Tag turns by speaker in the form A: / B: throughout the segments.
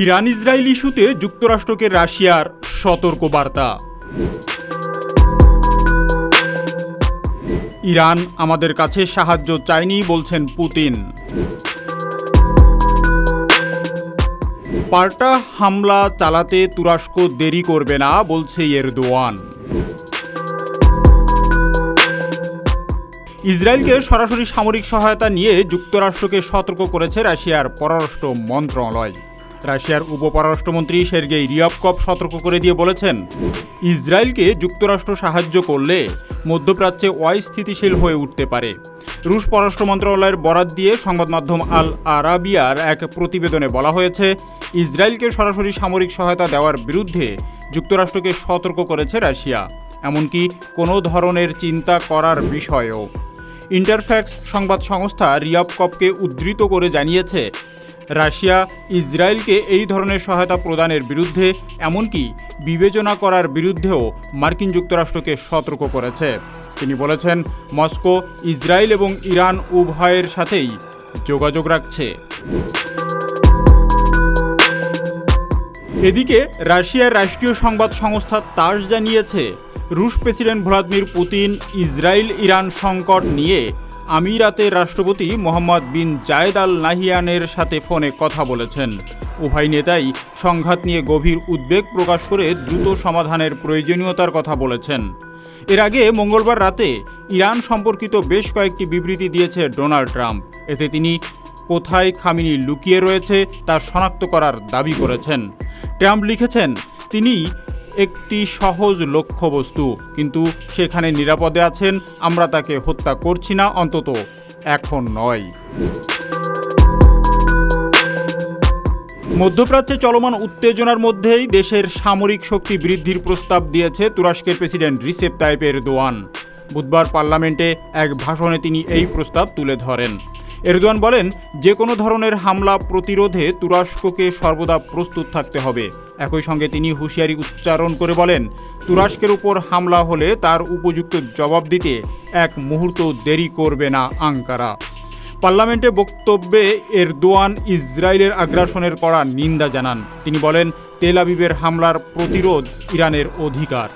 A: Iran Israel ইস্যুতে যুক্তরাষ্ট্রকে রাশিয়ার সতর্ক বার্তা ইরান আমাদের কাছে সাহায্য চায়নি বলছেন পুতিন। পাল্টা হামলা চালাতে তুরস্ক দেরি করবে না বলছে এরদোয়ান। ইসরায়েলকে সরাসরি সামরিক সহায়তা নিয়ে যুক্তরাষ্ট্রকে সতর্ক করেছে রাশিয়ার পররাষ্ট্র মন্ত্রণালয়। রাশিয়ার উপপররাষ্ট্রমন্ত্রী সের্গেই রিয়াবকভ সতর্ক করে দিয়ে বলেছেন, ইসরায়েলকে যুক্তরাষ্ট্র সাহায্য করলে মধ্যপ্রাচ্যে অস্থিতিশীল হয়ে উঠতে পারে। রুশ পররাষ্ট্র মন্ত্রণালয়ের বরাত দিয়ে সংবাদ মাধ্যম আল আরাবিয়ার এক প্রতিবেদনে বলা হয়েছে, ইসরায়েলকে সরাসরি সামরিক সহায়তা দেওয়ার বিরুদ্ধে যুক্তরাষ্ট্রকে সতর্ক করেছে রাশিয়া। এমনকি কোনো ধরনের চিন্তা করার বিষয়েও। ইন্টারফ্যাক্স সংবাদ সংস্থা রিয়াবকপকে উদ্ধৃত করে জানিয়েছে রাশিয়া ইসরায়েলকে এই ধরনের সহায়তা প্রদানের বিরুদ্ধে, এমনকি বিবেচনা করার বিরুদ্ধেও মার্কিন যুক্তরাষ্ট্রকে সতর্ক করেছে। তিনি বলেছেন, মস্কো, ইসরায়েল এবং ইরান উভয়ের সাথেই যোগাযোগ রাখছে। এদিকে, রাশিয়ার রাষ্ট্রীয় সংবাদ সংস্থা তাস জানিয়েছে, রুশ president Vladimir Putin Israel Iran সংকট নিয়ে আমিরাতের রাষ্ট্রপতি মোহাম্মদ বিন জায়েদ আল নাহিয়ানের সাথে ফোনে কথা বলেছেন। উভয় নেতাই সংঘাত নিয়ে গভীর উদ্বেগ প্রকাশ করে দ্রুত সমাধানের প্রয়োজনীয়তার কথা বলেছেন। এর আগে মঙ্গলবার রাতে ইরান সম্পর্কিত বেশ কয়েকটি বিবৃতি দিয়েছে ডোনাল্ড ট্রাম্প। এতে তিনি কোথায় খামিনি লুকিয়ে রয়েছে তা শনাক্ত করার দাবি করেছেন। ট্রাম্প লিখেছেন, তিনি একটি সহজ লক্ষ্যবস্তু। কিন্তু সেখানে নিরাপদে আছেন, আমরা তাকে হত্যা করছি না অন্তত। এখন নয়। মধ্যপ্রাচ্যে চলমান উত্তেজনার মধ্যেই দেশের সামরিক শক্তি বৃদ্ধির প্রস্তাব দিয়েছে তুরস্কের প্রেসিডেন্ট রিসেপ তাইপ দোয়ান। বুধবার পার্লামেন্টে এক ভাষণে তিনি এই প্রস্তাব তুলে ধরেন। এরদোয়ান বলেন, যে কোনো ধরনের হামলা প্রতিরোধে তুরস্ককে সর্বদা প্রস্তুত থাকতে হবে। একই সঙ্গে তিনি হুঁশিয়ারি উচ্চারণ করে বলেন, তুরস্কের উপর হামলা হলে তার উপযুক্ত জবাব দিতে এক মুহূর্ত দেরি করবে না আঙ্কারা। পার্লামেন্টে বক্তব্যে এরদোয়ান ইসরায়েলের আগ্রাসনের কড়া নিন্দা জানান। তিনি বলেন, তেল আবিবের হামলার প্রতিরোধ ইরানের অধিকার।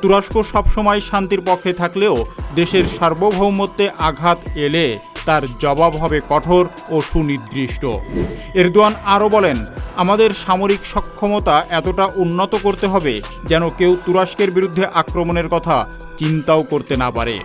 A: তুরস্ক সবসময় শান্তির পক্ষে থাকলেও দেশের সার্বভৌমত্বে আঘাত এলে তার জবাব হবে কঠোর ও সুনির্দিষ্ট। এরদোয়ান আরও বলেন, আমাদের সামরিক সক্ষমতা এতটা উন্নত করতে হবে যেন কেউ তুরস্কের বিরুদ্ধে আক্রমণের কথা চিন্তাও করতে না পারে।